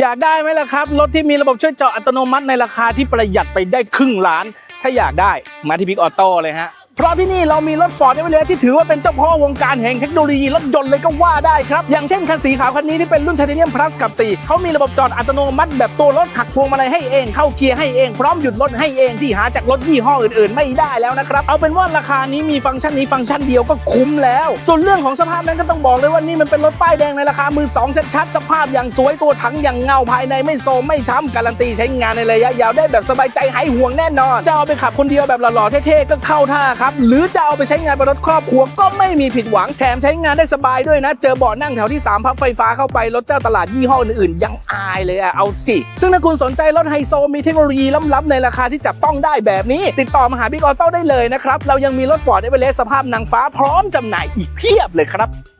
อยากได้ไหมล่ะครับ รถที่มีระบบช่วยจอดอัตโนมัติในราคาที่ประหยัดไปได้ครึ่งล้าน ถ้าอยากได้มาที่พิกออโต้เลยฮะ เพราะที่นี่เรามีรถฟอร์ดเอเวอเรสที่ถือว่าเป็นเจ้าพ่อวงการแห่งเทคโนโลยีรถยนต์เลยก็ว่าได้ครับ อย่างเช่นคันสีขาวคันนี้ที่เป็นรุ่นไทเทเนียมพลัสกับ 4 เขามีระบบจอดอัตโนมัติแบบตัวรถหักพวงมาลัยให้เอง เข้าเกียร์ให้เอง พร้อมหยุดรถให้เองที่หาจากรถยี่ห้ออื่นๆ ไม่ได้แล้วนะครับ เอาเป็นว่าราคานี้มีฟังก์ชันนี้ฟังก์ชันเดียวก็คุ้มแล้ว ส่วนเรื่องของสภาพนั้นก็ต้องบอกเลยว่านี่มันเป็นรถป้ายแดงในราคามือสองชัดๆสภาพอย่างสวยตัวถังอย่างเงาภายในไม่โซมไม่ช้ำการันตีใช้งานในระยะยาวได้แบบสบายใจหายห่วงแน่นอนจะเอาไปขับคนเดียวแบบหล่อๆเท่ๆก็เข้าท่าครับหรือจะเอาไปใช้งานบนรถครอบครัวก็ไม่มีผิดหวังแถมใช้งานได้สบายด้วยนะ เจอเบาะนั่งแถวที่ 3 พับไฟฟ้าเข้าไป รถเจ้าตลาดยี่ห้ออื่นๆ ยังอายเลยอะเอาสิ ซึ่งถ้าคุณสนใจรถไฮโซมีเทคโนโลยีล้ำๆในราคาที่จับต้องได้แบบนี้ ติดต่อมาหาบิ๊กออโต้ได้เลยนะครับเรายังมีรถฟอร์ดเอเวอเรสต์สภาพนางฟ้าพร้อมจำหน่ายอีกเพียบเลยครับ